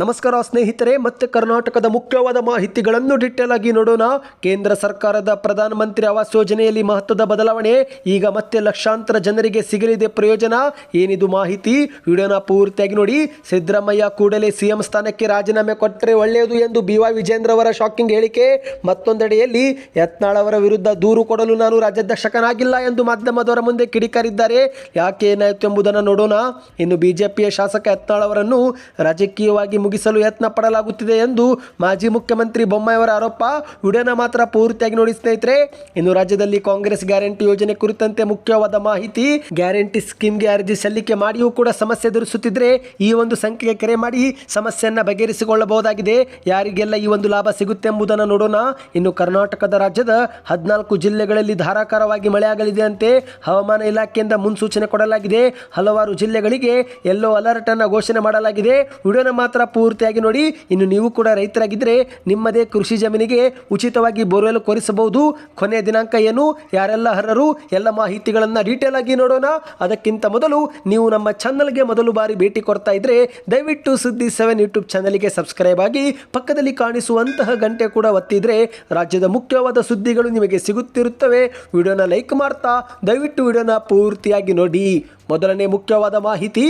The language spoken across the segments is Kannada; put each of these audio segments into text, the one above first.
ನಮಸ್ಕಾರ ಸ್ನೇಹಿತರೆ, ಮತ್ತೆ ಕರ್ನಾಟಕದ ಮುಖ್ಯವಾದ ಮಾಹಿತಿಗಳನ್ನು ಡಿಟೇಲ್ ಆಗಿ ನೋಡೋಣ. ಕೇಂದ್ರ ಸರ್ಕಾರದ ಪ್ರಧಾನಮಂತ್ರಿ ಆವಾಸ್ ಯೋಜನೆಯಲ್ಲಿ ಮಹತ್ವದ ಬದಲಾವಣೆ, ಈಗ ಮತ್ತೆ ಲಕ್ಷಾಂತರ ಜನರಿಗೆ ಸಿಗಲಿದೆ ಪ್ರಯೋಜನ, ಏನಿದು ಮಾಹಿತಿ? ವಿಡಿಯೋನ ಪೂರ್ತಿಯಾಗಿ ನೋಡಿ. ಸಿದ್ದರಾಮಯ್ಯ ಕೂಡಲೇ ಸಿಎಂ ಸ್ಥಾನಕ್ಕೆ ರಾಜೀನಾಮೆ ಕೊಟ್ಟರೆ ಒಳ್ಳೆಯದು ಎಂದು ಬಿ ವೈ ವಿಜೇಂದ್ರ ಅವರ ಶಾಕಿಂಗ್ ಹೇಳಿಕೆ. ಮತ್ತೊಂದೆಡೆಯಲ್ಲಿ ಯತ್ನಾಳ್ ಅವರ ವಿರುದ್ಧ ದೂರು ಕೊಡಲು ನಾನು ರಾಜ್ಯಾಧ್ಯಕ್ಷಕನಾಗಿಲ್ಲ ಎಂದು ಮಾಧ್ಯಮದವರ ಮುಂದೆ ಕಿಡಿಕಾರಿದ್ದಾರೆ. ಯಾಕೆ ಏನಾಯಿತು ಎಂಬುದನ್ನು ನೋಡೋಣ. ಇನ್ನು ಬಿಜೆಪಿಯ ಶಾಸಕ ಯತ್ನಾಳ್ ಅವರನ್ನು ರಾಜಕೀಯವಾಗಿ ಮುಗಿಸಲು ಯತ್ನ ಪಡಲಾಗುತ್ತಿದೆ ಎಂದು ಮಾಜಿ ಮುಖ್ಯಮಂತ್ರಿ ಬೊಮ್ಮಾಯಿಯವರ ಆರೋಪ. ವಿಡಿಯೋನ ಮಾತ್ರ ಪೂರ್ತಿಯಾಗಿ ನೋಡಿ ಸ್ನೇಹಿತರೆ, ಇನ್ನು ರಾಜ್ಯದಲ್ಲಿ ಕಾಂಗ್ರೆಸ್ ಗ್ಯಾರಂಟಿ ಯೋಜನೆ ಕುರಿತಂತೆ ಮುಖ್ಯವಾದ ಮಾಹಿತಿ, ಗ್ಯಾರಂಟಿ ಸ್ಕೀಮ್ಗೆ ಅರ್ಜಿ ಸಲ್ಲಿಕೆ ಮಾಡಿಯೂ ಕೂಡ ಸಮಸ್ಯೆ ಎದುರಿಸುತ್ತಿದ್ರೆ ಈ ಒಂದು ಸಂಖ್ಯೆಗೆ ಕರೆ ಮಾಡಿ ಸಮಸ್ಯೆಯನ್ನು ಬಗೆಹರಿಸಿಕೊಳ್ಳಬಹುದಾಗಿದೆ. ಯಾರಿಗೆಲ್ಲ ಈ ಒಂದು ಲಾಭ ಸಿಗುತ್ತೆ ಎಂಬುದನ್ನು ನೋಡೋಣ. ಇನ್ನು ಕರ್ನಾಟಕದ ರಾಜ್ಯದ ಹದಿನಾಲ್ಕು ಜಿಲ್ಲೆಗಳಲ್ಲಿ ಧಾರಾಕಾರವಾಗಿ ಮಳೆಯಾಗಲಿದೆ ಅಂತೆ ಹವಾಮಾನ ಇಲಾಖೆಯಿಂದ ಮುನ್ಸೂಚನೆ ಕೊಡಲಾಗಿದೆ. ಹಲವಾರು ಜಿಲ್ಲೆಗಳಿಗೆ ಯೆಲ್ಲೋ ಅಲರ್ಟ್ ಅನ್ನು ಘೋಷಣೆ ಮಾಡಲಾಗಿದೆ. ವಿಡಿಯೋನ ಮಾತ್ರ ಪೂರ್ತಿಯಾಗಿ ನೋಡಿ, ಇನ್ನು ನೀವು ಕೂಡ ರೈತರಾಗಿದ್ದರೆ ನಿಮ್ಮದೇ ಕೃಷಿ ಜಮೀನಿಗೆ ಉಚಿತವಾಗಿ ಬೋರ್ವೆಲ್ ಕೊರಿಸಬಹುದು. ಕೊನೆಯ ದಿನಾಂಕ ಏನು? ಯಾರೆಲ್ಲ ಅರ್ಹರು? ಎಲ್ಲ ಮಾಹಿತಿಗಳನ್ನು ಡೀಟೇಲ್ ಆಗಿ ನೋಡೋಣ. ಅದಕ್ಕಿಂತ ಮೊದಲು ನೀವು ನಮ್ಮ ಚಾನಲ್ಗೆ ಮೊದಲು ಬಾರಿ ಭೇಟಿ ಕೊಡ್ತಾ ಇದ್ರೆ ದಯವಿಟ್ಟು ಸುದ್ದಿ ಸೆವೆನ್ ಯೂಟ್ಯೂಬ್ ಚಾನಲ್ಗೆ ಸಬ್ಸ್ಕ್ರೈಬ್ ಆಗಿ ಪಕ್ಕದಲ್ಲಿ ಕಾಣಿಸುವಂತಹ ಗಂಟೆ ಕೂಡ ಒತ್ತಿದ್ರೆ ರಾಜ್ಯದ ಮುಖ್ಯವಾದ ಸುದ್ದಿಗಳು ನಿಮಗೆ ಸಿಗುತ್ತಿರುತ್ತವೆ. ವಿಡಿಯೋನ ಲೈಕ್ ಮಾಡ್ತಾ, ದಯವಿಟ್ಟು ವಿಡಿಯೋನ ಪೂರ್ತಿಯಾಗಿ ನೋಡಿ. ಮೊದಲನೇ ಮುಖ್ಯವಾದ ಮಾಹಿತಿ,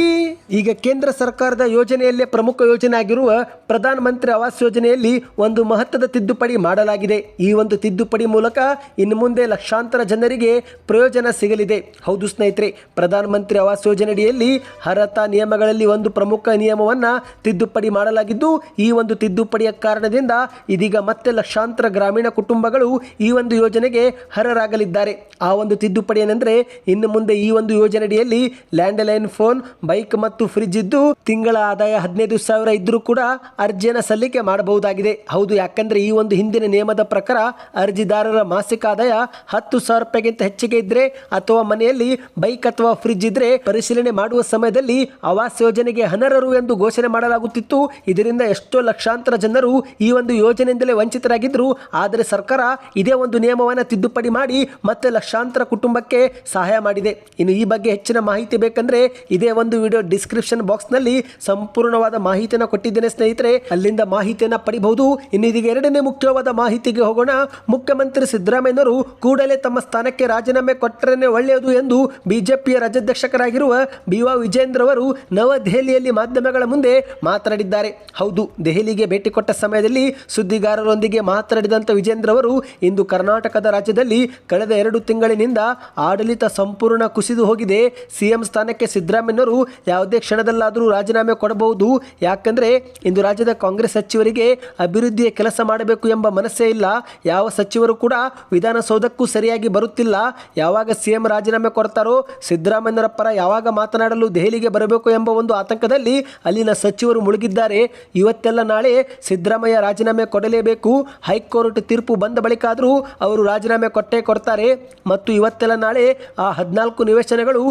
ಈಗ ಕೇಂದ್ರ ಸರ್ಕಾರದ ಯೋಜನೆಯಲ್ಲೇ ಪ್ರಮುಖ ಯೋಜನೆ ಆಗಿರುವ ಪ್ರಧಾನ ಮಂತ್ರಿ ಆವಾಸ್ ಯೋಜನೆಯಲ್ಲಿ ಒಂದು ಮಹತ್ವದ ತಿದ್ದುಪಡಿ ಮಾಡಲಾಗಿದೆ. ಈ ಒಂದು ತಿದ್ದುಪಡಿ ಮೂಲಕ ಇನ್ನು ಮುಂದೆ ಲಕ್ಷಾಂತರ ಜನರಿಗೆ ಪ್ರಯೋಜನ ಸಿಗಲಿದೆ. ಹೌದು ಸ್ನೇಹಿತರೆ, ಪ್ರಧಾನ ಮಂತ್ರಿ ಆವಾಸ್ ಯೋಜನೆಯಡಿಯಲ್ಲಿ ಅರ್ಹತಾ ನಿಯಮಗಳಲ್ಲಿ ಒಂದು ಪ್ರಮುಖ ನಿಯಮವನ್ನು ತಿದ್ದುಪಡಿ ಮಾಡಲಾಗಿದ್ದು, ಈ ಒಂದು ತಿದ್ದುಪಡಿಯ ಕಾರಣದಿಂದ ಇದೀಗ ಮತ್ತೆ ಲಕ್ಷಾಂತರ ಗ್ರಾಮೀಣ ಕುಟುಂಬಗಳು ಈ ಒಂದು ಯೋಜನೆಗೆ ಅರ್ಹರಾಗಲಿದ್ದಾರೆ. ಆ ಒಂದು ತಿದ್ದುಪಡಿ ಏನೆಂದರೆ, ಇನ್ನು ಮುಂದೆ ಈ ಒಂದು ಯೋಜನೆಯಡಿಯಲ್ಲಿ ಲ್ಯಾಂಡ್ಲೈನ್ ಫೋನ್, ಬೈಕ್ ಮತ್ತು ಫ್ರಿಡ್ಜ್ ಇದ್ದು ತಿಂಗಳ ಆದಾಯ ಹದಿನೈದು ಸಾವಿರ ಇದ್ರೂ ಕೂಡ ಅರ್ಜಿಯನ್ನು ಸಲ್ಲಿಕೆ ಮಾಡಬಹುದಾಗಿದೆ. ಹೌದು, ಯಾಕಂದ್ರೆ ಈ ಒಂದು ಹಿಂದಿನ ನಿಯಮದ ಪ್ರಕಾರ ಅರ್ಜಿದಾರರ ಮಾಸಿಕ ಆದಾಯ ಹತ್ತು ಸಾವಿರ ರೂಪಾಯಿಗಿಂತ ಹೆಚ್ಚಿಗೆ ಇದ್ರೆ ಅಥವಾ ಮನೆಯಲ್ಲಿ ಬೈಕ್ ಅಥವಾ ಫ್ರಿಡ್ಜ್ ಇದ್ರೆ ಪರಿಶೀಲನೆ ಮಾಡುವ ಸಮಯದಲ್ಲಿ ಆವಾಸ್ ಯೋಜನೆಗೆ ಹನರರು ಎಂದು ಘೋಷಣೆ ಮಾಡಲಾಗುತ್ತಿತ್ತು. ಇದರಿಂದ ಎಷ್ಟೋ ಲಕ್ಷಾಂತರ ಜನರು ಈ ಒಂದು ಯೋಜನೆಯಿಂದಲೇ ವಂಚಿತರಾಗಿದ್ರು. ಆದರೆ ಸರ್ಕಾರ ಇದೇ ಒಂದು ನಿಯಮವನ್ನು ತಿದ್ದುಪಡಿ ಮಾಡಿ ಮತ್ತೆ ಲಕ್ಷಾಂತರ ಕುಟುಂಬಕ್ಕೆ ಸಹಾಯ ಮಾಡಿದೆ. ಇನ್ನು ಈ ಬಗ್ಗೆ ಹೆಚ್ಚಿನ ಮಾಹಿತಿ ಬೇಕಂದ್ರೆ ಇದೇ ಒಂದು ವಿಡಿಯೋ ಡಿಸ್ಕ್ರಿಪ್ಷನ್ ಬಾಕ್ಸ್ನಲ್ಲಿ ಸಂಪೂರ್ಣವಾದ ಮಾಹಿತಿಯನ್ನು ಕೊಟ್ಟಿದ್ದೇನೆ ಸ್ನೇಹಿತರೆ. ಅಲ್ಲಿಂದ ಮಾಹಿತಿಯನ್ನು ಪಡಿಬಹುದು. ಇನ್ನು ಇದೀಗ ಎರಡನೇ ಮುಖ್ಯವಾದ ಮಾಹಿತಿಗೆ ಹೋಗೋಣ. ಮುಖ್ಯಮಂತ್ರಿ ಸಿದ್ದರಾಮಯ್ಯನವರು ಕೂಡಲೇ ತಮ್ಮ ಸ್ಥಾನಕ್ಕೆ ರಾಜೀನಾಮೆ ಕೊಟ್ಟರೇನೆ ಒಳ್ಳೆಯದು ಎಂದು ಬಿಜೆಪಿಯ ರಾಜ್ಯಾಧ್ಯಕ್ಷಕರಾಗಿರುವ ಬಿ ವಾ ವಿಜೇಂದ್ರ ಅವರು ನವದೆಹಲಿಯಲ್ಲಿ ಮಾಧ್ಯಮಗಳ ಮುಂದೆ ಮಾತನಾಡಿದ್ದಾರೆ. ಹೌದು, ದೆಹಲಿಗೆ ಭೇಟಿ ಕೊಟ್ಟ ಸಮಯದಲ್ಲಿ ಸುದ್ದಿಗಾರರೊಂದಿಗೆ ಮಾತನಾಡಿದಂಥ ವಿಜೇಂದ್ರ ಅವರು ಇಂದು ಕರ್ನಾಟಕದ ರಾಜ್ಯದಲ್ಲಿ ಕಳೆದ ಎರಡು ತಿಂಗಳಿನಿಂದ ಆಡಳಿತ ಸಂಪೂರ್ಣ ಕುಸಿದು ಹೋಗಿದೆ. ಸಿಎಂ ಸ್ಥಾನಕ್ಕೆ ಸಿದ್ದರಾಮಯ್ಯನವರು ಯಾವುದೇ ಕ್ಷಣದಲ್ಲಾದರೂ ರಾಜೀನಾಮೆ ಕೊಡಬಹುದು. ಯಾಕಂದರೆ ಇಂದು ರಾಜ್ಯದ ಕಾಂಗ್ರೆಸ್ ಸಚಿವರಿಗೆ ಅಭಿವೃದ್ಧಿಯ ಕೆಲಸ ಮಾಡಬೇಕು ಎಂಬ ಮನಸ್ಸೇ ಇಲ್ಲ. ಯಾವ ಸಚಿವರು ಕೂಡ ವಿಧಾನಸೌಧಕ್ಕೂ ಸರಿಯಾಗಿ ಬರುತ್ತಿಲ್ಲ. ಯಾವಾಗ ಸಿಎಂ ರಾಜೀನಾಮೆ ಕೊಡ್ತಾರೋ ಸಿದ್ದರಾಮಯ್ಯನವರ ಪರ ಯಾವಾಗ ಮಾತನಾಡಲು ದೆಹಲಿಗೆ ಬರಬೇಕು ಎಂಬ ಒಂದು ಆತಂಕದಲ್ಲಿ ಅಲ್ಲಿನ ಸಚಿವರು ಮುಳುಗಿದ್ದಾರೆ. ಇವತ್ತೆಲ್ಲ ನಾಳೆ ಸಿದ್ದರಾಮಯ್ಯ ರಾಜೀನಾಮೆ ಕೊಡಲೇಬೇಕು. ಹೈಕೋರ್ಟ್ ತೀರ್ಪು ಬಂದ ಬಳಿಕ ಆದರೂ ಅವರು ರಾಜೀನಾಮೆ ಕೊಟ್ಟೇ ಕೊಡ್ತಾರೆ. ಮತ್ತು ಇವತ್ತೆಲ್ಲ ನಾಳೆ ಆ ಹದಿನಾಲ್ಕು ನಿವೇಶನಗಳು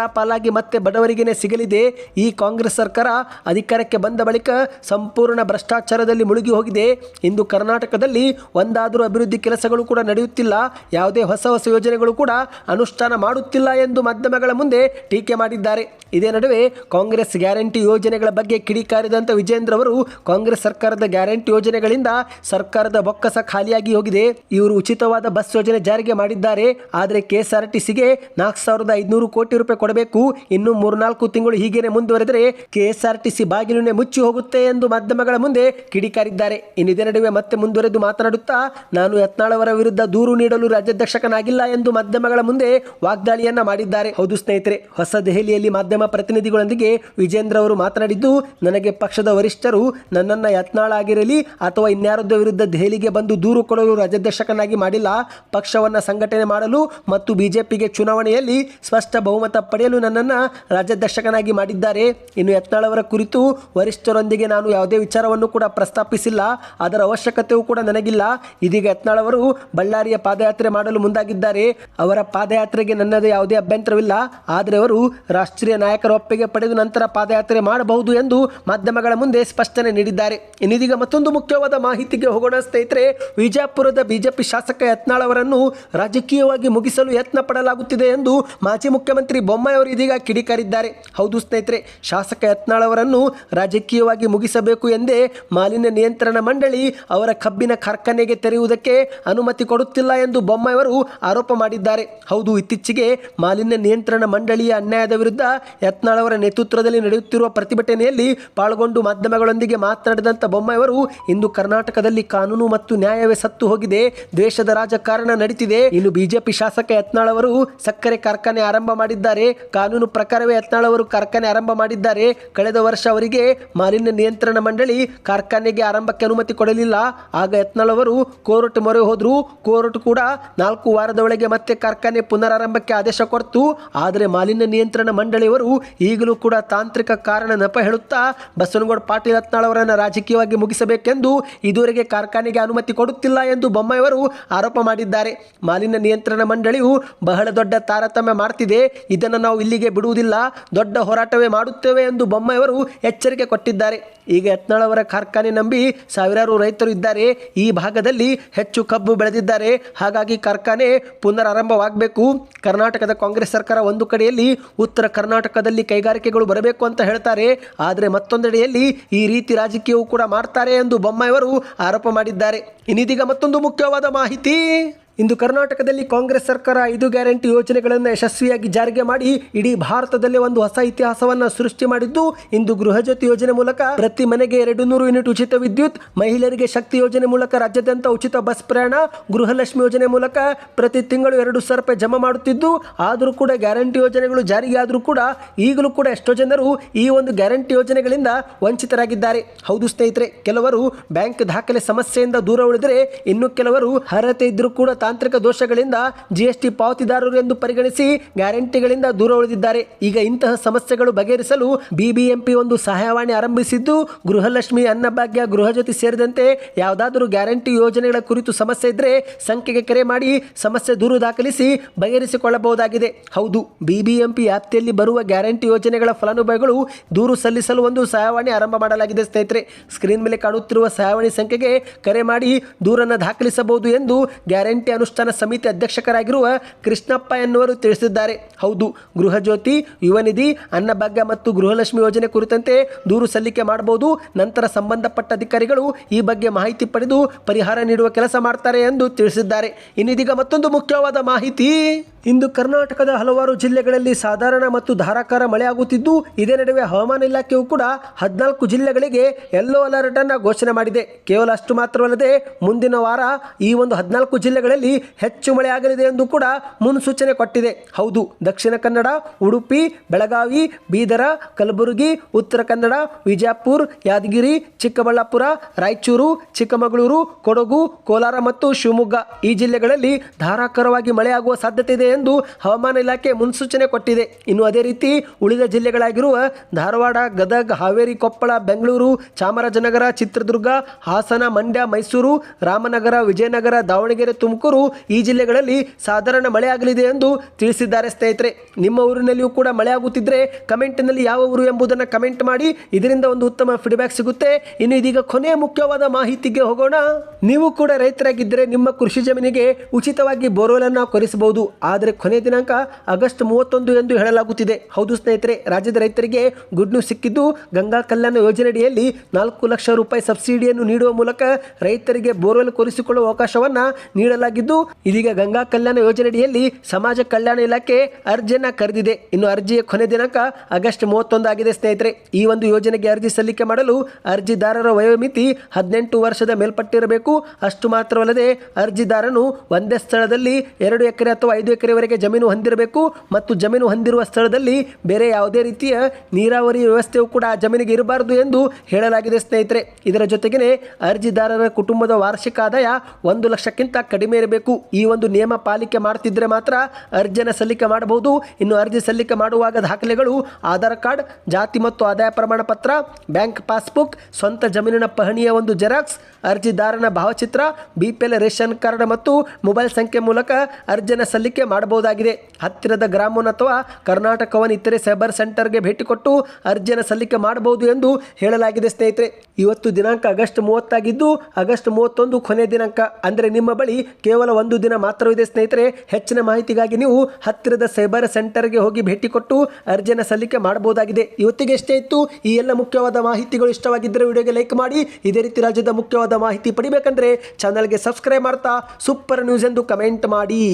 ಮೂಡಾಪಾಲಾಗಿ ಮತ್ತೆ ಬಡವರಿಗೇನೆ ಸಿಗಲಿದೆ. ಈ ಕಾಂಗ್ರೆಸ್ ಸರ್ಕಾರ ಅಧಿಕಾರಕ್ಕೆ ಬಂದ ಬಳಿಕ ಸಂಪೂರ್ಣ ಭ್ರಷ್ಟಾಚಾರದಲ್ಲಿ ಮುಳುಗಿ ಹೋಗಿದೆ. ಇಂದು ಕರ್ನಾಟಕದಲ್ಲಿ ಒಂದಾದರೂ ಅಭಿವೃದ್ಧಿ ಕೆಲಸಗಳು ಕೂಡ ನಡೆಯುತ್ತಿಲ್ಲ. ಯಾವುದೇ ಹೊಸ ಹೊಸ ಯೋಜನೆಗಳು ಕೂಡ ಅನುಷ್ಠಾನ ಮಾಡುತ್ತಿಲ್ಲ ಎಂದು ಮಾಧ್ಯಮಗಳ ಮುಂದೆ ಟೀಕೆ ಮಾಡಿದ್ದಾರೆ. ಇದೇ ನಡುವೆ ಕಾಂಗ್ರೆಸ್ ಗ್ಯಾರಂಟಿ ಯೋಜನೆಗಳ ಬಗ್ಗೆ ಕಿಡಿಕಾರಿದಂಥ ವಿಜೇಂದ್ರ ಅವರು ಕಾಂಗ್ರೆಸ್ ಸರ್ಕಾರದ ಗ್ಯಾರಂಟಿ ಯೋಜನೆಗಳಿಂದ ಸರ್ಕಾರದ ಬೊಕ್ಕಸ ಖಾಲಿಯಾಗಿ ಹೋಗಿದೆ. ಇವರು ಉಚಿತವಾದ ಬಸ್ ಯೋಜನೆ ಜಾರಿಗೆ ಮಾಡಿದ್ದಾರೆ. ಆದರೆ ಕೆಎಸ್ಆರ್ಟಿಸಿಗೆ ನಾಲ್ಕು ಸಾವಿರದ ಐದುನೂರು ಕೋಟಿ ರೂಪಾಯಿ ಕೊಡಬೇಕು ಇನ್ನು ಮೂರ್ನಾಲ್ಕು ತಿಂಗಳು ಹೀಗೇನೆ ಮುಂದುವರೆದರೆ ಕೆಎಸ್ಆರ್ಟಿಸಿ ಬಾಗಿಲುನೇ ಮುಚ್ಚಿ ಹೋಗುತ್ತೆ ಎಂದು ಮಾಧ್ಯಮಗಳ ಮುಂದೆ ಕಿಡಿಕಾರಿದ್ದಾರೆ. ಇನ್ನು ಇದೇ ನಡುವೆ ಮತ್ತೆ ಮುಂದುವರೆದು ಮಾತನಾಡುತ್ತಾ, ನಾನು ಯತ್ನಾಳವರ ವಿರುದ್ಧ ದೂರು ನೀಡಲು ರಾಜ್ಯಾಧ್ಯಕ್ಷಕನಾಗಿಲ್ಲ ಎಂದು ಮಾಧ್ಯಮಗಳ ಮುಂದೆ ವಾಗ್ದಾಳಿಯನ್ನ ಮಾಡಿದ್ದಾರೆ. ಹೌದು ಸ್ನೇಹಿತರೆ, ಹೊಸ ದೆಹಲಿಯಲ್ಲಿ ಮಾಧ್ಯಮ ಪ್ರತಿನಿಧಿಗಳೊಂದಿಗೆ ವಿಜೇಂದ್ರ ಅವರು ಮಾತನಾಡಿದ್ದು, ನನಗೆ ಪಕ್ಷದ ವರಿಷ್ಠರು ನನ್ನನ್ನು ಯತ್ನಾಳ ಆಗಿರಲಿ ಅಥವಾ ಇನ್ಯಾರದ ವಿರುದ್ಧ ದೆಹಲಿಗೆ ಬಂದು ದೂರು ಕೊಡಲು ರಾಜ್ಯಾಧ್ಯಕ್ಷಕನಾಗಿ ಮಾಡಿಲ್ಲ, ಪಕ್ಷವನ್ನು ಸಂಘಟನೆ ಮಾಡಲು ಮತ್ತು ಬಿಜೆಪಿಗೆ ಚುನಾವಣೆಯಲ್ಲಿ ಸ್ಪಷ್ಟ ಬಹುಮತ ಪಡೆಯಲು ನನ್ನನ್ನು ರಾಜ್ಯಾಧ್ಯಕ್ಷಕನಾಗಿ ಮಾಡಿದ್ದಾರೆ. ಇನ್ನು ಯತ್ನಾಳವರ ಕುರಿತು ವರಿಷ್ಠರೊಂದಿಗೆ ನಾನು ಯಾವುದೇ ವಿಚಾರವನ್ನು ಕೂಡ ಪ್ರಸ್ತಾಪಿಸಿಲ್ಲ. ಅದರ ಅವಶ್ಯಕತೆಯೂ ಕೂಡ ನನಗಿಲ್ಲ. ಇದೀಗ ಯತ್ನಾಳವರು ಬಳ್ಳಾರಿಯ ಪಾದಯಾತ್ರೆ ಮಾಡಲು ಮುಂದಾಗಿದ್ದಾರೆ. ಅವರ ಪಾದಯಾತ್ರೆಗೆ ನನ್ನದೇ ಯಾವುದೇ ಅಭ್ಯಂತರವಿಲ್ಲ. ಆದರೆ ಅವರು ರಾಷ್ಟ್ರೀಯ ನಾಯಕರ ಒಪ್ಪಿಗೆ ಪಡೆದು ನಂತರ ಪಾದಯಾತ್ರೆ ಮಾಡಬಹುದು ಎಂದು ಮಾಧ್ಯಮಗಳ ಮುಂದೆ ಸ್ಪಷ್ಟನೆ ನೀಡಿದ್ದಾರೆ. ಇನ್ನಿದೀಗ ಮತ್ತೊಂದು ಮುಖ್ಯವಾದ ಮಾಹಿತಿಗೆ ಹೋಗೋಣ ಸ್ನೇಹಿತರೆ. ವಿಜಯಪುರದ ಬಿಜೆಪಿ ಶಾಸಕ ಯತ್ನಾಳ್ ಅವರನ್ನು ರಾಜಕೀಯವಾಗಿ ಮುಗಿಸಲು ಯತ್ನ ಪಡಲಾಗುತ್ತಿದೆ ಎಂದು ಮಾಜಿ ಮುಖ್ಯಮಂತ್ರಿ ಬೊಮ್ಮಾಯಿ ಬೊಮ್ಮಾಯಿ ಅವರು ಇದೀಗ ಕಿಡಿಕಾರಿದ್ದಾರೆ. ಹೌದು ಸ್ನೇಹಿತರೆ, ಶಾಸಕ ಯತ್ನಾಳ್ ಅವರನ್ನು ರಾಜಕೀಯವಾಗಿ ಮುಗಿಸಬೇಕು ಎಂದೇ ಮಾಲಿನ್ಯ ನಿಯಂತ್ರಣ ಮಂಡಳಿ ಅವರ ಕಬ್ಬಿನ ಕಾರ್ಖಾನೆಗೆ ತೆರೆಯುವುದಕ್ಕೆ ಅನುಮತಿ ಕೊಡುತ್ತಿಲ್ಲ ಎಂದು ಬೊಮ್ಮಾಯಿಯವರು ಆರೋಪ ಮಾಡಿದ್ದಾರೆ. ಹೌದು, ಇತ್ತೀಚೆಗೆ ಮಾಲಿನ್ಯ ನಿಯಂತ್ರಣ ಮಂಡಳಿಯ ಅನ್ಯಾಯದ ವಿರುದ್ಧ ಯತ್ನಾಳ್ ಅವರ ನೇತೃತ್ವದಲ್ಲಿ ನಡೆಯುತ್ತಿರುವ ಪ್ರತಿಭಟನೆಯಲ್ಲಿ ಪಾಲ್ಗೊಂಡು ಮಾಧ್ಯಮಗಳೊಂದಿಗೆ ಮಾತನಾಡಿದಂಥ ಬೊಮ್ಮಾಯಿಯವರು, ಇಂದು ಕರ್ನಾಟಕದಲ್ಲಿ ಕಾನೂನು ಮತ್ತು ನ್ಯಾಯವೇ ಸತ್ತು ಹೋಗಿದೆ ದ್ವೇಷದ ರಾಜಕಾರಣ ನಡೀತಿದೆ. ಇನ್ನು ಬಿಜೆಪಿ ಶಾಸಕ ಯತ್ನಾಳ್ ಅವರು ಸಕ್ಕರೆ ಕಾರ್ಖಾನೆ ಆರಂಭ ಮಾಡಿದ್ದಾರೆ. ಕಾನೂನು ಪ್ರಕಾರವೇ ಯತ್ನಾಳ್ ಅವರು ಕಾರ್ಖಾನೆ ಆರಂಭ ಮಾಡಿದ್ದಾರೆ. ಕಳೆದ ವರ್ಷ ಅವರಿಗೆ ಮಾಲಿನ್ಯ ನಿಯಂತ್ರಣ ಮಂಡಳಿ ಕಾರ್ಖಾನೆಗೆ ಆರಂಭಕ್ಕೆ ಅನುಮತಿ ಕೊಡಲಿಲ್ಲ. ಆಗ ಯತ್ನಾಳ್ ಅವರು ಕೋರ್ಟ್ ಮೊರೆ ಹೋದ್ರು. ಕೋರ್ಟ್ ಕೂಡ ನಾಲ್ಕು ವಾರದ ಒಳಗೆ ಮತ್ತೆ ಕಾರ್ಖಾನೆ ಪುನರಾರಂಭಕ್ಕೆ ಆದೇಶ ಕೊಡ್ತು. ಆದರೆ ಮಾಲಿನ್ಯ ನಿಯಂತ್ರಣ ಮಂಡಳಿಯವರು ಈಗಲೂ ಕೂಡ ತಾಂತ್ರಿಕ ಕಾರಣ ನೆಪ ಹೇಳುತ್ತಾ, ಬಸವನಗೌಡ ಪಾಟೀಲ್ ಯತ್ನಾಳ್ ರಾಜಕೀಯವಾಗಿ ಮುಗಿಸಬೇಕೆಂದು ಇದುವರೆಗೆ ಕಾರ್ಖಾನೆಗೆ ಅನುಮತಿ ಕೊಡುತ್ತಿಲ್ಲ ಎಂದು ಬೊಮ್ಮಾಯಿಯವರು ಆರೋಪ ಮಾಡಿದ್ದಾರೆ. ಮಾಲಿನ್ಯ ನಿಯಂತ್ರಣ ಮಂಡಳಿಯು ಬಹಳ ದೊಡ್ಡ ತಾರತಮ್ಯ ಮಾಡ್ತಿದೆ. ಇದನ್ನು ನಾವು ಇಲ್ಲಿಗೆ ಬಿಡುವುದಿಲ್ಲ. ದೊಡ್ಡ ಹೋರಾಟವೇ ಮಾಡುತ್ತೇವೆ ಎಂದು ಬೊಮ್ಮಾಯಿಯವರು ಎಚ್ಚರಿಕೆ ಕೊಟ್ಟಿದ್ದಾರೆ. ಈಗ ಯತ್ನಾಳ್ ಅವರ ಕಾರ್ಖಾನೆ ನಂಬಿ ಸಾವಿರಾರು ರೈತರು ಇದ್ದಾರೆ. ಈ ಭಾಗದಲ್ಲಿ ಹೆಚ್ಚು ಕಬ್ಬು ಬೆಳೆದಿದ್ದಾರೆ. ಹಾಗಾಗಿ ಕಾರ್ಖಾನೆ ಪುನರಾರಂಭವಾಗಬೇಕು. ಕರ್ನಾಟಕದ ಕಾಂಗ್ರೆಸ್ ಸರ್ಕಾರ ಒಂದು ಕಡೆಯಲ್ಲಿ ಉತ್ತರ ಕರ್ನಾಟಕದಲ್ಲಿ ಕೈಗಾರಿಕೆಗಳು ಬರಬೇಕು ಅಂತ ಹೇಳ್ತಾರೆ. ಆದರೆ ಮತ್ತೊಂದೆಡೆಯಲ್ಲಿ ಈ ರೀತಿ ರಾಜಕೀಯವು ಕೂಡ ಮಾಡ್ತಾರೆ ಎಂದು ಬೊಮ್ಮಾಯಿಯವರು ಆರೋಪ ಮಾಡಿದ್ದಾರೆ. ಇನ್ನಿದೀಗ ಮತ್ತೊಂದು ಮುಖ್ಯವಾದ ಮಾಹಿತಿ. ಇಂದು ಕರ್ನಾಟಕದಲ್ಲಿ ಕಾಂಗ್ರೆಸ್ ಸರ್ಕಾರ ಐದು ಗ್ಯಾರಂಟಿ ಯೋಜನೆಗಳನ್ನು ಯಶಸ್ವಿಯಾಗಿ ಜಾರಿಗೆ ಮಾಡಿ ಇಡೀ ಭಾರತದಲ್ಲೇ ಒಂದು ಹೊಸ ಇತಿಹಾಸವನ್ನು ಸೃಷ್ಟಿ ಮಾಡಿದ್ದು. ಇಂದು ಗೃಹಜ್ಯೋತಿ ಯೋಜನೆ ಮೂಲಕ ಪ್ರತಿ ಮನೆಗೆ ಎರಡು ನೂರು ಯೂನಿಟ್ ಉಚಿತ ವಿದ್ಯುತ್, ಮಹಿಳೆಯರಿಗೆ ಶಕ್ತಿ ಯೋಜನೆ ಮೂಲಕ ರಾಜ್ಯಾದ್ಯಂತ ಉಚಿತ ಬಸ್ ಪ್ರಯಾಣ, ಗೃಹಲಕ್ಷ್ಮಿ ಯೋಜನೆ ಮೂಲಕ ಪ್ರತಿ ತಿಂಗಳು ಎರಡು ಸಾವಿರ ರೂಪಾಯಿ ಜಮಾ ಮಾಡುತ್ತಿದ್ದು. ಆದರೂ ಕೂಡ ಗ್ಯಾರಂಟಿ ಯೋಜನೆಗಳು ಜಾರಿಗೆ ಆದರೂ ಕೂಡ ಈಗಲೂ ಕೂಡ ಎಷ್ಟೋ ಜನರು ಈ ಒಂದು ಗ್ಯಾರಂಟಿ ಯೋಜನೆಗಳಿಂದ ವಂಚಿತರಾಗಿದ್ದಾರೆ. ಹೌದು ಸ್ನೇಹಿತರೆ, ಕೆಲವರು ಬ್ಯಾಂಕ್ ದಾಖಲೆ ಸಮಸ್ಯೆಯಿಂದ ದೂರ ಉಳಿದರೆ ಇನ್ನು ಕೆಲವರು ಅರ್ಹತೆ ಇದ್ದರೂ ಕೂಡ ತಾಂತ್ರಿಕ ದೋಷಗಳಿಂದ ಜಿಎಸ್ಟಿ ಪಾವತಿದಾರರು ಎಂದು ಪರಿಗಣಿಸಿ ಗ್ಯಾರಂಟಿಗಳಿಂದ ದೂರ ಉಳಿದಿದ್ದಾರೆ. ಈಗ ಇಂತಹ ಸಮಸ್ಯೆಗಳು ಬಗೆಹರಿಸಲು ಬಿಬಿಎಂಪಿ ಒಂದು ಸಹಾಯವಾಣಿ ಆರಂಭಿಸಿದ್ದು, ಗೃಹಲಕ್ಷ್ಮಿ ಅನ್ನಭಾಗ್ಯ ಗೃಹಜ್ಯೋತಿ ಸೇರಿದಂತೆ ಯಾವುದಾದರೂ ಗ್ಯಾರಂಟಿ ಯೋಜನೆಗಳ ಕುರಿತು ಸಮಸ್ಯೆ ಇದ್ದರೆ ಸಂಖ್ಯೆಗೆ ಕರೆ ಮಾಡಿ ಸಮಸ್ಯೆ ದೂರು ದಾಖಲಿಸಿ ಬಗೆಹರಿಸಿಕೊಳ್ಳಬಹುದಾಗಿದೆ. ಹೌದು ಬಿಬಿಎಂಪಿ ವ್ಯಾಪ್ತಿಯಲ್ಲಿ ಬರುವ ಗ್ಯಾರಂಟಿ ಯೋಜನೆಗಳ ಫಲಾನುಭವಿಗಳು ದೂರು ಸಲ್ಲಿಸಲು ಒಂದು ಸಹಾಯವಾಣಿ ಆರಂಭ ಮಾಡಲಾಗಿದೆ ಸ್ನೇಹಿತರೆ. ಸ್ಕ್ರೀನ್ ಮೇಲೆ ಕಾಣುತ್ತಿರುವ ಸಹಾಯವಾಣಿ ಸಂಖ್ಯೆಗೆ ಕರೆ ಮಾಡಿ ದೂರನ್ನು ದಾಖಲಿಸಬಹುದು ಎಂದು ಗ್ಯಾರಂಟಿ ಅನುಷ್ಠಾನ ಸಮಿತಿ ಅಧ್ಯಕ್ಷಕರಾಗಿರುವ ಕೃಷ್ಣಪ್ಪ ಎನ್ನುವರು ತಿಳಿಸಿದ್ದಾರೆ. ಹೌದು ಗೃಹ ಜ್ಯೋತಿ ಯುವ ನಿಧಿ ಅನ್ನಭಾಗ್ಯ ಮತ್ತು ಗೃಹಲಕ್ಷ್ಮಿ ಯೋಜನೆ ಕುರಿತಂತೆ ದೂರು ಸಲ್ಲಿಕೆ ಮಾಡಬಹುದು. ನಂತರ ಸಂಬಂಧಪಟ್ಟ ಅಧಿಕಾರಿಗಳು ಈ ಬಗ್ಗೆ ಮಾಹಿತಿ ಪಡೆದು ಪರಿಹಾರ ನೀಡುವ ಕೆಲಸ ಮಾಡ್ತಾರೆ ಎಂದು ತಿಳಿಸಿದ್ದಾರೆ. ಇನ್ನಿದೀಗ ಮತ್ತೊಂದು ಮುಖ್ಯವಾದ ಮಾಹಿತಿ. ಇಂದು ಕರ್ನಾಟಕದ ಹಲವಾರು ಜಿಲ್ಲೆಗಳಲ್ಲಿ ಸಾಧಾರಣ ಮತ್ತು ಧಾರಾಕಾರ ಮಳೆಯಾಗುತ್ತಿದ್ದು, ಇದೇ ನಡುವೆ ಹವಾಮಾನ ಇಲಾಖೆಯು ಕೂಡ ಹದಿನಾಲ್ಕು ಜಿಲ್ಲೆಗಳಿಗೆ ಯೆಲ್ಲೋ ಅಲರ್ಟ್ ಅನ್ನು ಘೋಷಣೆ ಮಾಡಿದೆ. ಕೇವಲ ಅಷ್ಟು ಮಾತ್ರವಲ್ಲದೆ, ಮುಂದಿನ ವಾರ ಈ ಒಂದು ಹದಿನಾಲ್ಕು ಜಿಲ್ಲೆಗಳಲ್ಲಿ ಹೆಚ್ಚು ಮಳೆ ಆಗಲಿದೆ ಎಂದು ಕೂಡ ಮುನ್ಸೂಚನೆ ಕೊಟ್ಟಿದೆ. ಹೌದು, ದಕ್ಷಿಣ ಕನ್ನಡ, ಉಡುಪಿ, ಬೆಳಗಾವಿ, ಬೀದರ, ಕಲಬುರಗಿ, ಉತ್ತರ ಕನ್ನಡ ವಿಜಯಪುರ ಯಾದಗಿರಿ, ಚಿಕ್ಕಬಳ್ಳಾಪುರ, ರಾಯಚೂರು, ಚಿಕ್ಕಮಗಳೂರು, ಕೊಡಗು, ಕೋಲಾರ ಮತ್ತು ಶಿವಮೊಗ್ಗ ಈ ಜಿಲ್ಲೆಗಳಲ್ಲಿ ಧಾರಾಕಾರವಾಗಿ ಮಳೆಯಾಗುವ ಸಾಧ್ಯತೆ ಇದೆ ಎಂದು ಹವಾಮಾನ ಇಲಾಖೆ ಮುನ್ಸೂಚನೆ ಕೊಟ್ಟಿದೆ. ಇನ್ನು ಅದೇ ರೀತಿ ಉಳಿದ ಜಿಲ್ಲೆಗಳಾಗಿರುವ ಧಾರವಾಡ, ಗದಗ, ಹಾವೇರಿ, ಕೊಪ್ಪಳ, ಬೆಂಗಳೂರು, ಚಾಮರಾಜನಗರ, ಚಿತ್ರದುರ್ಗ, ಹಾಸನ, ಮಂಡ್ಯ, ಮೈಸೂರು, ರಾಮನಗರ, ವಿಜಯನಗರ, ದಾವಣಗೆರೆ, ತುಮಕೂರು ಈ ಜಿಲ್ಲೆಗಳಲ್ಲಿ ಸಾಧಾರಣ ಮಳೆ ಆಗಲಿದೆ ಎಂದು ತಿಳಿಸಿದ್ದಾರೆ ಸ್ನೇಹಿತರೆ. ನಿಮ್ಮ ಊರಿನಲ್ಲಿಯೂ ಕೂಡ ಮಳೆ ಆಗುತ್ತಿದ್ದರೆ ಕಮೆಂಟ್ನಲ್ಲಿ ಯಾವ ಊರು ಎಂಬುದನ್ನು ಕಮೆಂಟ್ ಮಾಡಿ. ಇದರಿಂದ ಒಂದು ಉತ್ತಮ ಫೀಡ್ಬ್ಯಾಕ್ ಸಿಗುತ್ತೆ. ಇನ್ನು ಇದೀಗ ಕೊನೆಯ ಮುಖ್ಯವಾದ ಮಾಹಿತಿಗೆ ಹೋಗೋಣ. ನೀವು ಕೂಡ ರೈತರಾಗಿದ್ದರೆ ನಿಮ್ಮ ಕೃಷಿ ಜಮೀನಿಗೆ ಉಚಿತವಾಗಿ ಬೋರ್ವೆಲ್ ಅನ್ನು ಕೊರಿಸಬಹುದು. ಆದರೆ ಕೊನೆ ದಿನಾಂಕ ಆಗಸ್ಟ್ ಮೂವತ್ತೊಂದು ಎಂದು ಹೇಳಲಾಗುತ್ತಿದೆ. ಹೌದು ಸ್ನೇಹಿತರೆ, ರಾಜ್ಯದ ರೈತರಿಗೆ ಗುಡ್ ನ್ಯೂಸ್ ಸಿಕ್ಕಿದ್ದು ಗಂಗಾ ಕಲ್ಯಾಣ ಯೋಜನೆಯಡಿಯಲ್ಲಿ ನಾಲ್ಕು ಲಕ್ಷ ರೂಪಾಯಿ ಸಬ್ಸಿಡಿಯನ್ನು ನೀಡುವ ಮೂಲಕ ರೈತರಿಗೆ ಬೋರ್ವೆಲ್ ಕೊರೆಸಿಕೊಳ್ಳುವ ಅವಕಾಶವನ್ನ ನೀಡಲಾಗಿದ್ದು ಇದೀಗ ಗಂಗಾ ಕಲ್ಯಾಣ ಯೋಜನೆಯಡಿಯಲ್ಲಿ ಸಮಾಜ ಕಲ್ಯಾಣ ಇಲಾಖೆ ಅರ್ಜಿಯನ್ನ ಕರೆದಿದೆ. ಇನ್ನು ಅರ್ಜಿಯ ಕೊನೆ ದಿನಾಂಕ ಆಗಸ್ಟ್ ಮೂವತ್ತೊಂದು ಆಗಿದೆ, ಸ್ನೇಹಿತರೆ. ಈ ಒಂದು ಯೋಜನೆಗೆ ಅರ್ಜಿ ಸಲ್ಲಿಕೆ ಮಾಡಲು ಅರ್ಜಿದಾರರ ವಯೋಮಿತಿ ಹದಿನೆಂಟು ವರ್ಷದ ಮೇಲ್ಪಟ್ಟಿರಬೇಕು. ಅಷ್ಟು ಮಾತ್ರವಲ್ಲದೆ, ಅರ್ಜಿದಾರನು ಒಂದೇ ಸ್ಥಳದಲ್ಲಿ ಎರಡು ಎಕರೆ ಅಥವಾ ಐದು ಎಕರೆವರೆಗೆ ಜಮೀನು ಹೊಂದಿರಬೇಕು ಮತ್ತು ಜಮೀನು ಹೊಂದಿರುವ ಸ್ಥಳದಲ್ಲಿ ಬೇರೆ ಯಾವುದೇ ರೀತಿಯ ನೀರಾವರಿ ವ್ಯವಸ್ಥೆಯು ಕೂಡ ಆ ಜಮೀನಿಗೆ ಇರಬಾರದು ಎಂದು ಹೇಳಲಾಗಿದೆ, ಸ್ನೇಹಿತರೆ. ಇದರ ಜೊತೆಗೆ ಅರ್ಜಿದಾರರ ಕುಟುಂಬದ ವಾರ್ಷಿಕ ಆದಾಯ ಒಂದು ಲಕ್ಷಕ್ಕಿಂತ ಕಡಿಮೆ ಈ ಒಂದು ನಿಯಮ ಪಾಲಿಕೆ ಮಾಡ್ತಿದ್ರೆ ಮಾತ್ರ ಅರ್ಜಿಯನ್ನು ಸಲ್ಲಿಕೆ ಮಾಡಬಹುದು. ಇನ್ನು ಅರ್ಜಿ ಸಲ್ಲಿಕೆ ಮಾಡುವಾಗ ದಾಖಲೆಗಳು, ಆಧಾರ್ ಕಾರ್ಡ್, ಜಾತಿ ಮತ್ತು ಆದಾಯ ಪ್ರಮಾಣ ಪತ್ರ, ಬ್ಯಾಂಕ್ ಪಾಸ್ಬುಕ್, ಸ್ವಂತ ಜಮೀನಿನ ಪಹಣಿಯ ಒಂದು ಜೆರಾಕ್ಸ್, ಅರ್ಜಿದಾರನ ಭಾವಚಿತ್ರ, ಬಿಪಿಎಲ್, ರೇಷನ್ ಕಾರ್ಡ್ ಮತ್ತು ಮೊಬೈಲ್ ಸಂಖ್ಯೆ ಮೂಲಕ ಅರ್ಜಿಯನ್ನು ಸಲ್ಲಿಕೆ ಮಾಡಬಹುದಾಗಿದೆ. ಹತ್ತಿರದ ಗ್ರಾಮವನ್ ಅಥವಾ ಕರ್ನಾಟಕವನ್ನು ಇತರೆ ಸೈಬರ್ ಸೆಂಟರ್ಗೆ ಭೇಟಿ ಕೊಟ್ಟು ಅರ್ಜಿಯನ್ನು ಸಲ್ಲಿಕೆ ಮಾಡಬಹುದು ಎಂದು ಹೇಳಲಾಗಿದೆ ಸ್ನೇಹಿತರೆ. ಇವತ್ತು ದಿನಾಂಕ ಆಗಸ್ಟ್ ಮೂವತ್ತಾಗಿದ್ದು, ಆಗಸ್ಟ್ ಮೂವತ್ತೊಂದು ಕೊನೆ ದಿನಾಂಕ. ಅಂದರೆ ನಿಮ್ಮ ಬಳಿ ಕೇವಲ ಕೇವಲ ಒಂದು ದಿನ ಮಾತ್ರವಿದೆ, ಸ್ನೇಹಿತರೆ. ಹೆಚ್ಚಿನ ಮಾಹಿತಿಗಾಗಿ ನೀವು ಹತ್ತಿರದ ಸೈಬರ್ ಸೆಂಟರ್ಗೆ ಹೋಗಿ ಭೇಟಿ ಕೊಟ್ಟು ಅರ್ಜಿಯನ್ನು ಸಲ್ಲಿಕೆ ಮಾಡಬಹುದಾಗಿದೆ. ಇವತ್ತಿಗೆ ಎಷ್ಟೇ ಇತ್ತು, ಈ ಎಲ್ಲ ಮುಖ್ಯವಾದ ಮಾಹಿತಿಗಳು ಇಷ್ಟವಾಗಿದ್ದರೆ ವಿಡಿಯೋಗೆ ಲೈಕ್ ಮಾಡಿ. ಇದೇ ರೀತಿ ರಾಜ್ಯದ ಮುಖ್ಯವಾದ ಮಾಹಿತಿ ಪಡಿಬೇಕಂದ್ರೆ ಚಾನಲ್ಗೆ ಸಬ್ಸ್ಕ್ರೈಬ್ ಮಾಡ್ತಾ, ಸೂಪರ್ ನ್ಯೂಸ್ ಎಂದು ಕಮೆಂಟ್ ಮಾಡಿ.